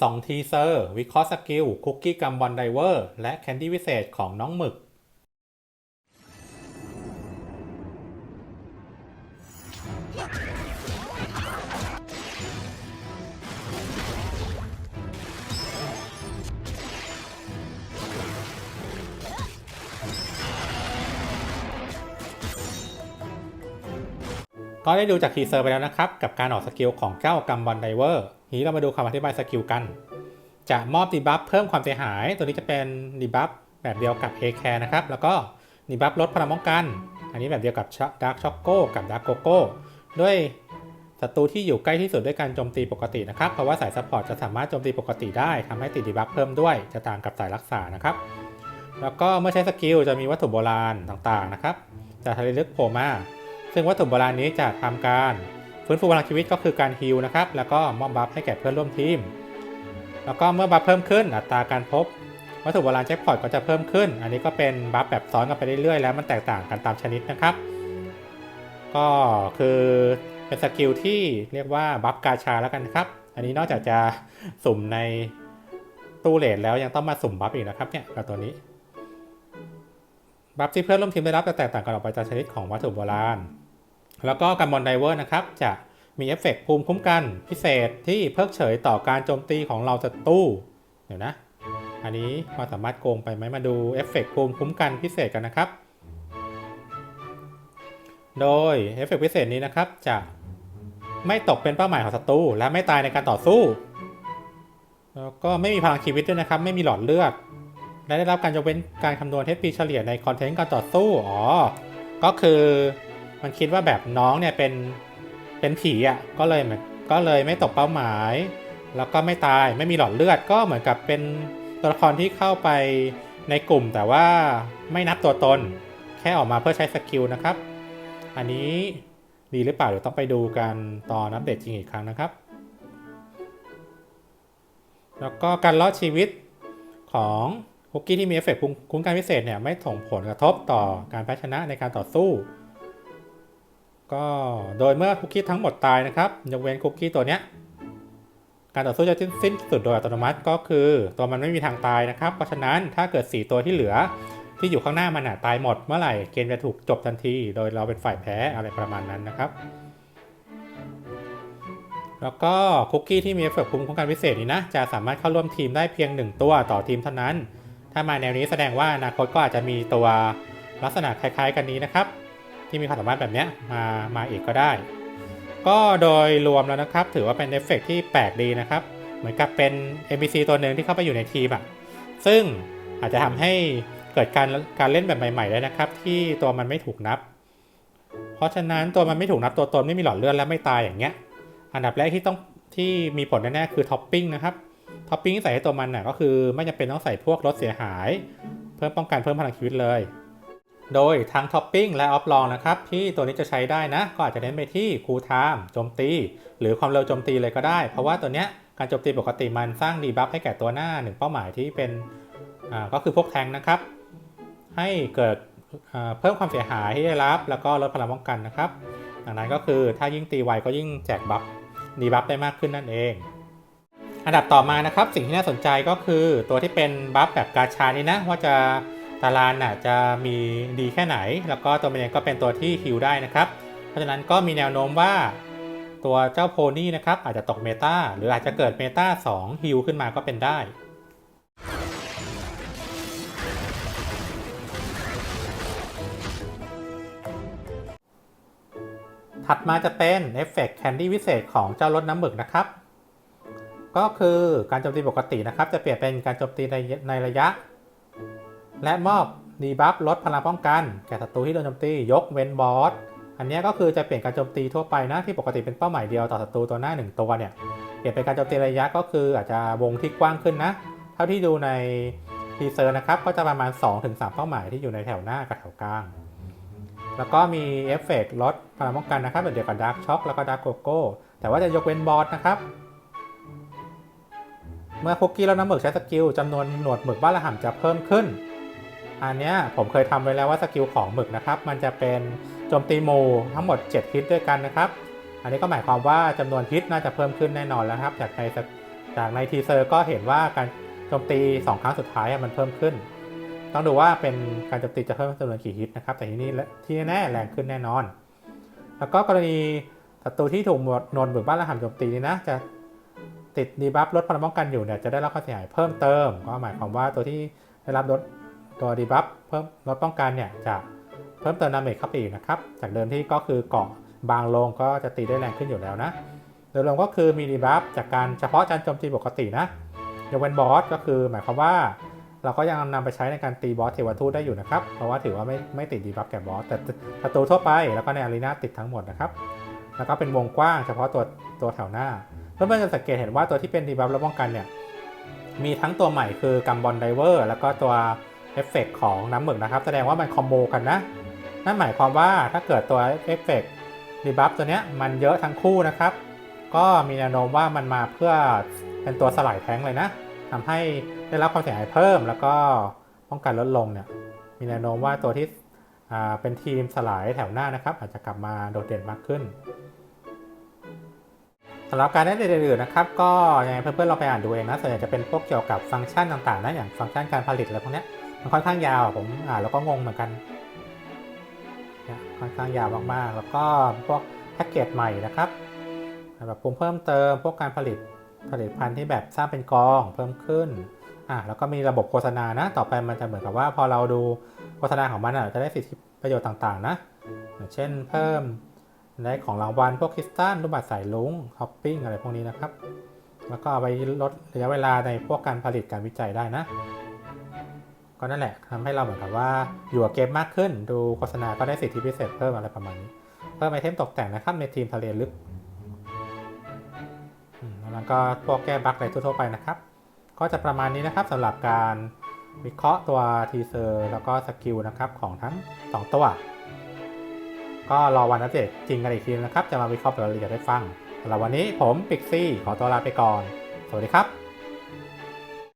2 ทีเซอร์ วิเคราะห์สกิล คุกกี้กัมบอลไดเวอร์ และแคนดี้วิเศษของน้องหมึก ก็ได้ดูจากทีเซอร์ไปแล้วนะครับ กับการออกสกิลของเจ้ากัมบอลไดเวอร์ ทีนี้เรามาดูคำอธิบายสกิลกัน จะมอบดีบัฟเพิ่มความเสียหาย ตัวนี้จะเป็นดีบัฟแบบเดียวกับ a อแคนะครับ แล้วก็ดีบัฟลดพลังป้องกัน อันนี้แบบเดียวกับดาร์กช็อกโก้กับดาร์กโกโก้ด้วยศัตรูที่อยู่ใกล้ที่สุดด้วยการโจมตีปกตินะครับ เพราะว่าสายซัพพอร์ตจะสามารถโจมตีปกติได้ทำให้ติดดีบัฟเพิ่มด้วย จะต่างกับสายรักษานะครับ แล้วก็เมื่อใช้สกิลจะมีวัตถุโบราณต่างๆนะครับ จะทะเลลึกโผล่มา ซึ่งวัตถุโบราณนี้จะทำการ ฟื้นฟูพลังชีวิตก็คือการฮิลนะครับ แล้วก็มอบบัฟให้แก่เพื่อนร่วมทีม แล้วก็เมื่อบัฟเพิ่มขึ้นอัตราการพบ วัตถุโบราณแจ็คพอตก็จะเพิ่มขึ้น อันนี้ก็เป็นบัฟแบบซ้อนกันไปเรื่อยๆ แล้วมันแตกต่างกันตามชนิดนะครับ ก็คือเป็นสกิลที่เรียกว่าบัฟกาชาแล้วกันครับ อันนี้นอกจากจะสุ่มในตู้เลดแล้วยังต้องมาสุ่มบัฟอีกนะครับเนี่ยกับตัวนี้ บัฟที่เพื่อนร่วมทีมได้รับจะแตกต่างกันออกไปจากชนิดของวัตถุโบราณ แล้วก็การมอนไดเวอร์นะครับจะมีเอฟเฟกต์ภูมิคุ้มกันพิเศษที่เพิกเฉยต่อการโจมตีของเราศัตรูเดี๋ยวนะ อันนี้เราสามารถโกงไปไหมมาดูเอฟเฟกต์ภูมิคุ้มกันพิเศษกันนะครับ โดยเอฟเฟกต์พิเศษนี้นะครับจะไม่ตกเป็นเป้าหมายของศัตรูและไม่ตายในการต่อสู้ แล้วก็ไม่มีพลังชีวิตด้วยนะครับ ไม่มีหลอดเลือด และได้รับการยกเว้นการคำนวณ HP เฉลี่ยในคอนเทนต์การต่อสู้ อ๋อ ก็คือ มันคิดว่าแบบน้องเนี่ยเป็นเป็นผีอะก็เลยก็เลยไม่ตกเป้าหมาย แล้วก็ไม่ตายไม่มีหลอดเลือดก็เหมือนกับเป็นตัวละครที่เข้าไปในกลุ่มแต่ว่าไม่นับตัวตน แค่ออกมาเพื่อใช้สกิลนะครับ อันนี้ดีหรือเปล่าเดี๋ยวต้องไปดูกันตอนอัปเดตจริงอีกครั้งนะครับ แล้วก็การรอดชีวิตของคุกกี้ที่มีเอฟเฟกต์คุ้มกันพิเศษเนี่ยไม่ส่งผลกระทบต่อการแพ้ชนะในการต่อสู้ ก็โดยเมื่อคุกกี้ทั้งหมดตายนะครับยกเว้นคุกกี้ตัวเนี้ยการต่อสู้จะสิ้นสุดโดยอัตโนมัติก็คือ ตัวมันไม่มีทางตายนะครับ เพราะฉะนั้นถ้าเกิด 4 ตัวที่เหลือที่อยู่ข้างหน้ามันอะตายหมดเมื่อไหร่เกมจะถูกจบทันที โดยเราเป็นฝ่ายแพ้อะไรประมาณนั้นนะครับ แล้วก็คุกกี้ที่มีเอฟเฟกต์ภูมิคุ้มกันพิเศษนี้นะจะสามารถเข้าร่วมทีมได้เพียง 1 ตัวต่อทีมเท่านั้น ถ้ามาแนวนี้แสดงว่าอนาคตก็อาจจะมีตัวลักษณะคล้ายๆ กันนี้นะครับ ที่มีความสามารถแบบนี้มามาอีกก็ได้ ก็โดยรวมแล้วนะครับ ถือว่าเป็นเอฟเฟกต์ที่แปลกดีนะครับ เหมือนกับเป็น NPC ตัวหนึ่งที่เข้าไปอยู่ในทีมอะซึ่งอาจจะทำให้เกิดการการเล่นแบบใหม่ๆได้นะครับ ที่ตัวมันไม่ถูกนับ เพราะฉะนั้นตัวมันไม่ถูกนับตัวตนไม่มีหลอดเลือดและไม่ตายอย่างเงี้ย อันดับแรกที่ต้องที่มีผลแน่ๆคือท็อปปิ้งนะครับท็อปปิ้งที่ใส่ให้ตัวมันน่ะก็คือไม่จำเป็นต้องใส่พวกลดเสียหาย เพิ่มป้องกันเพิ่มพลังชีวิตเลย โดยทั้งท็อปปิ้งและออฟลองนะครับที่ตัวนี้จะใช้ได้นะ ก็อาจจะเน้นไปที่คูลไทม์โจมตี หรือความเร็วโจมตีเลยก็ได้ เพราะว่าตัวเนี้ยการโจมตีปกติมันสร้างดีบัฟให้แก่ตัวหน้าหนึ่งเป้าหมายที่เป็นอ่าก็คือพวกแทงนะครับ ให้เกิดเพิ่มความเสียหายที่ได้รับ แล้วก็ลดพลังป้องกันนะครับดังนั้นก็คือถ้ายิ่งตีไวก็ยิ่งแจกบัฟดีบัฟได้มากขึ้นนั่นเอง อันดับต่อมานะครับ สิ่งที่น่าสนใจก็คือตัวที่เป็นบัฟแบบกาชานี่นะว่าจะ ตารานน่ะจะมีดีแค่ไหน แล้วก็ตัวมันเองก็เป็นตัวที่ฮิลได้นะครับ เพราะฉะนั้นก็มีแนวโน้มว่า ตัวเจ้าโพนี่นะครับอาจจะตกเมตาหรืออาจจะเกิดเมตา2ฮิลขึ้นมาก็เป็นได้ถัดมาจะเป็นเอฟเฟกต์แคนดี้วิเศษของเจ้ารถน้ำหมึกนะครับ ก็คือการโจมตีปกตินะครับ จะเปลี่ยนเป็นการโจมตีในในระยะ และมอบดีบัฟลดพลังป้องกัน แก่ศัตรูที่โดนโจมตียกเว้นบอส อันนี้ก็คือจะเปลี่ยนการโจมตีทั่วไปนะที่ปกติเป็นเป้าหมายเดียวต่อศัตรูตัวหน้าหนึ่งตัวเนี่ยเปลี่ยนเป็นการโจมตีระยะก็คืออาจจะวงที่กว้างขึ้นนะ เท่าที่ดูในทีเซอร์นะครับก็จะประมาณ 2-3 เป้าหมายที่อยู่ในแถวหน้ากับแถวกลาง แล้วก็มีเอฟเฟกต์ลดพลังป้องกันนะครับแบบเดียวกับดาร์กช็อคแล้วก็ดาร์กโกโก้แต่ว่าจะยกเว้นบอสนะครับเมื่อคุกกี้แล้วน้ำหมึกใช้สกิลจำนวนหนวดหมึกบ้านละห่ำจะเพิ่มขึ้น อันนี้ผมเคยทำไว้แล้วว่าสกิลของหมึกนะครับ มันจะเป็นโจมตีหมู่ทั้งหมด 7 ฮิตด้วยกันนะครับ อันนี้ก็หมายความว่าจำนวนฮิตน่าจะเพิ่มขึ้นแน่นอนแล้วครับ จากในจากในทีเซอร์ก็เห็นว่าการโจมตี 2 ครั้งสุดท้ายมันเพิ่มขึ้น ต้องดูว่าเป็นการโจมตีจะเพิ่มจำนวนกี่ฮิตนะครับ แต่ที่นี่ที่แน่แรงขึ้นแน่นอน แล้วก็กรณีศัตรูที่ถูกนนหรือบ้านระหัมโจมตีนี่นะจะติดดีบัฟลดพลังป้องกันอยู่เนี่ยจะได้รับความเสียหายเพิ่มเติม ก็หมายความว่าตัวที่ได้รับลด ตัวดีบัฟเพิ่มลดป้องกันเนี่ยจะเพิ่มเติมดาเมจเข้าไปอีกนะครับ จากเดิมที่ก็คือเกาะบางลงก็จะตีได้แรงขึ้นอยู่แล้วนะโดยรวมก็คือมีดีบัฟจากการเฉพาะการโจมตีปกตินะยกเว้นบอสก็คือหมายความว่า เราก็ยังนำไปใช้ในการตีบอสเทวทูตได้อยู่นะครับ เพราะว่าถือว่าไม่ไม่ติดดีบัฟแก่บอส แต่ศัตรูทั่วไปแล้วก็ในอารีนาติดทั้งหมดนะครับ แล้วก็เป็นวงกว้างเฉพาะตัวตัวแถวหน้าเพื่อนๆจะสังเกตเห็นว่าตัวที่เป็นดีบัฟและป้องกันเนี่ยมีทั้งตัวใหม่คือกัมบอลไดเวอร์แล้วก็ตัว เอฟเฟกของน้ำหมึกนะครับ แสดงว่ามันคอมโบกันนะ นั่นหมายความว่าถ้าเกิดตัวเอฟเฟกดีบัฟตัวเนี้ยมันเยอะทั้งคู่นะครับ ก็มีแนวโน้มว่ามันมาเพื่อเป็นตัวสลายแท้งเลยนะทำให้ได้รับความเสียหายเพิ่ม แล้วก็ป้องกันลดลงเนี่ย มีแนวโน้มว่าตัวที่เป็นทีมสลายแถวหน้านะครับ อาจจะกลับมาโดดเด่นมากขึ้นสำหรับการเล่นอื่นๆนะครับ ก็ยังไงเพื่อนๆลองไปอ่านดูเองนะส่วนใหญ่จะเป็นพวกเกี่ยวกับฟังก์ชันต่างๆนะอย่างฟังก์ชันการผลิตอะไรพวกเนี้ย มันค่อนข้างยาวผมอ่านแล้วก็งงเหมือนกันเนี่ยค่อนข้างยาวมากๆ แล้วก็พวกแพ็กเกจใหม่นะครับแบบปรุงเพิ่มเติมพวกการผลิตผลิตภัณฑ์ที่แบบสร้างเป็นกองเพิ่มขึ้นอะแล้วก็มีระบบโฆษณานะ ต่อไปมันจะเหมือนกับว่าพอเราดูโฆษณาของมันอะจะได้สิทธิประโยชน์ต่างๆ นะอย่างเช่นเพิ่มได้ของรางวัลพวกคริสตัลรูปบัตรสายลุงท็อปปิ้งอะไรพวกนี้นะครับ แล้วก็เอาไปลดระยะเวลาในพวกการผลิตการวิจัยได้นะ ก็นั่นแหละทำให้เราเหมือนกับว่าอยู่กับเกมมากขึ้น ดูโฆษณาก็ได้สิทธิพิเศษเพิ่มอะไรประมาณนี้ เพิ่มไอเทมตกแต่งนะครับในทีมทะเลลึกแล้วก็พวกแก้บั๊กอะไรทั่วๆไปนะครับ ก็จะประมาณนี้นะครับสำหรับการวิเคราะห์ตัวทีเซอร์แล้วก็สกิลนะครับของทั้ง 2 ตัว ก็รอวันอัปเดตจริงกันอีกทีนะครับ จะมาวิเคราะห์รายละเอียดให้ฟังสำหรับวันนี้ผมปิกซี่ขอตัวลาไปก่อน สวัสดีครับ